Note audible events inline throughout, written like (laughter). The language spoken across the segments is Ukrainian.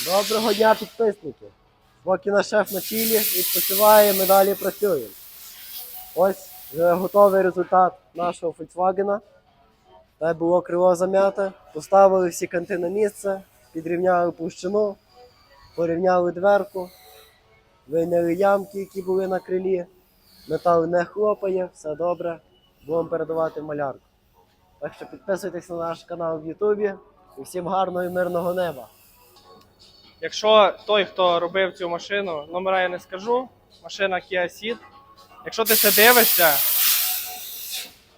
Доброго дня, підписники! Поки наш шеф на чилі відпочиває, ми далі працюємо. Ось готовий результат нашого Volkswagen. Те було крило зам'яте, поставили всі канти на місце, підрівняли площину, порівняли дверку, вийняли ямки, які були на крилі. Метал не хлопає, все добре. Будемо передавати малярку. Так що підписуйтесь на наш канал в Ютубі і всім гарного і мирного неба. Якщо той, хто робив цю машину, номера я не скажу, машина Kia Ceed, якщо ти це дивишся,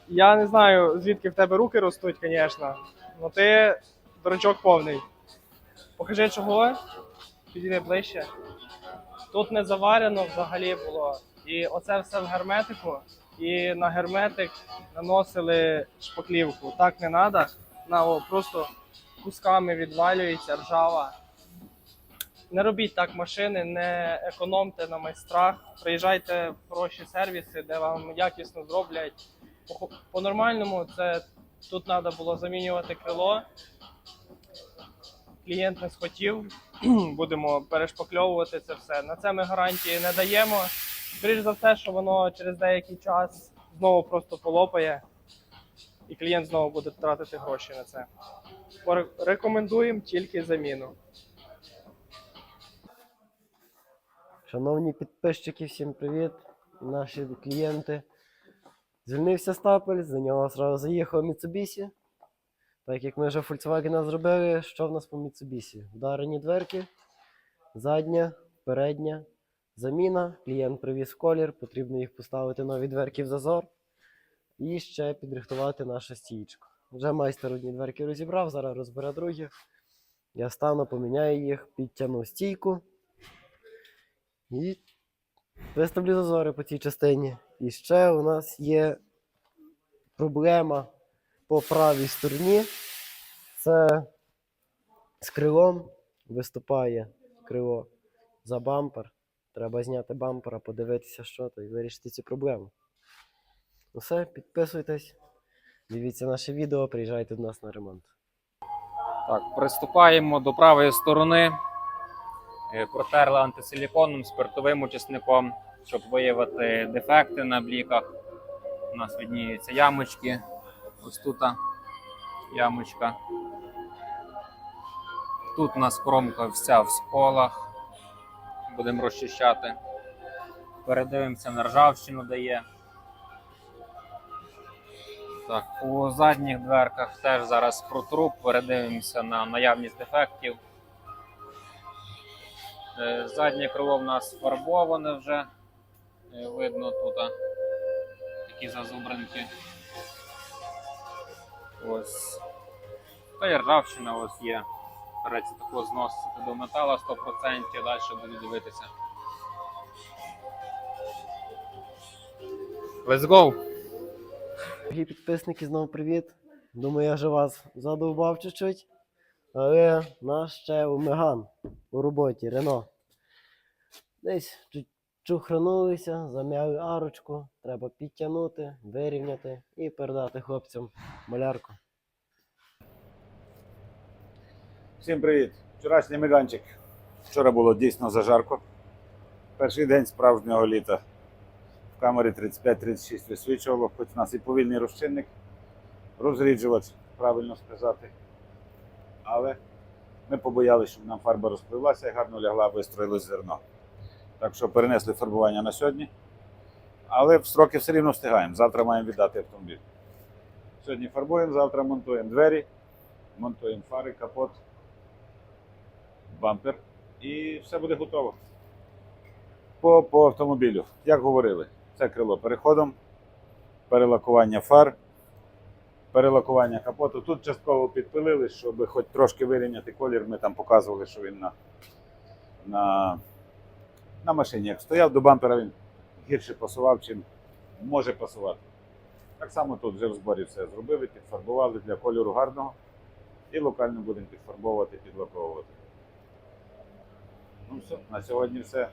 я не знаю, звідки в тебе руки ростуть, звісно, але ти дурачок повний. Покажи чого, підійди ближче. Тут не заварено взагалі було. І оце все в герметику. І на герметик наносили шпаклівку. Так не треба. На о, просто кусками відвалюється ржава. Не робіть так машини, не економте на майстрах. Приїжджайте в хороші сервіси, де вам якісно зроблять. По- По-нормальному це тут треба було замінювати крило. Клієнт не схотів, (clears throat) будемо перешпакльовувати це все. На це ми гарантії не даємо. Скоріш за все, що воно через деякий час знову просто полопає, і клієнт знову буде тратити гроші на це. Рекомендуємо тільки заміну. Шановні підписчики, всім привіт! Наші клієнти. Звільнився стапель, за нього одразу заїхав Mitsubishi. Так як ми вже Volkswagen зробили, що в нас по Mitsubishi? Вдарені дверки, задня, передня, заміна. Клієнт привіз колір, потрібно їх поставити нові дверки в зазор. І ще підрихтувати нашу стієчку. Вже майстер одні дверки розібрав, зараз розбере другі. Я стану, поміняю їх, підтягну стійку. І виставлю зазори по цій частині. І ще у нас є проблема по правій стороні. Це з крилом виступає крило за бампер. Треба зняти бампера, подивитися, що то, і вирішити цю проблему. Ну Все, підписуйтесь, дивіться наше відео, приїжджайте до нас на ремонт. Так, приступаємо до правої сторони. Е, Протерли антисиліконом, спиртовим очисником, щоб виявити дефекти на бліках. У нас видніються ямочки. Ось тут ямочка. Тут у нас кромка вся в сколах. Будемо розчищати. Передивимося на ржавчину дає. Так, по задніх дверках теж зараз протру, передивимося на наявність дефектів. Е, Заднє крило в нас фарбоване вже. Е, Видно тут такі зазубринки. Ось. Та й ржавчина ось є. Береться таку зносити до метала 100%, далі буду дивитися. Let's go! Дорогі підписники, знову привіт. Думаю, я вже вас задовбав чуть-чуть. Але наш ще у Меган у роботі Рено. Десь чухранулися, зам'яли арочку, треба підтягнути, вирівняти і передати хлопцям малярку. Всім привіт! Вчорашній меганчик. Вчора було дійсно зажарко. Перший день справжнього літа. В камері 35-36 висвічувало, хоч у нас і повільний розчинник, розріджувач, правильно сказати. Але ми побоялися, щоб нам фарба розпливлася і гарно лягла, вистроїлось зерно. Так що перенесли фарбування на сьогодні. Але в строки все рівно встигаємо. Завтра маємо віддати автомобіль. Сьогодні фарбуємо, завтра монтуємо двері, монтуємо фари, капот бампер і все буде готово. По, по автомобілю, як говорили, це крило переходом, перелакування фар, перелакування капоту. Тут частково підпилили, щоб хоч трошки вирівняти колір. Ми там показували, що він на, на, на машині. Як стояв до бампера, він гірше пасував, чим може пасувати. Так само тут вже в зборі все зробили, підфарбували для кольору гарного і локально будемо підфарбовувати, підлаковувати. Ну все, на сьогодні все.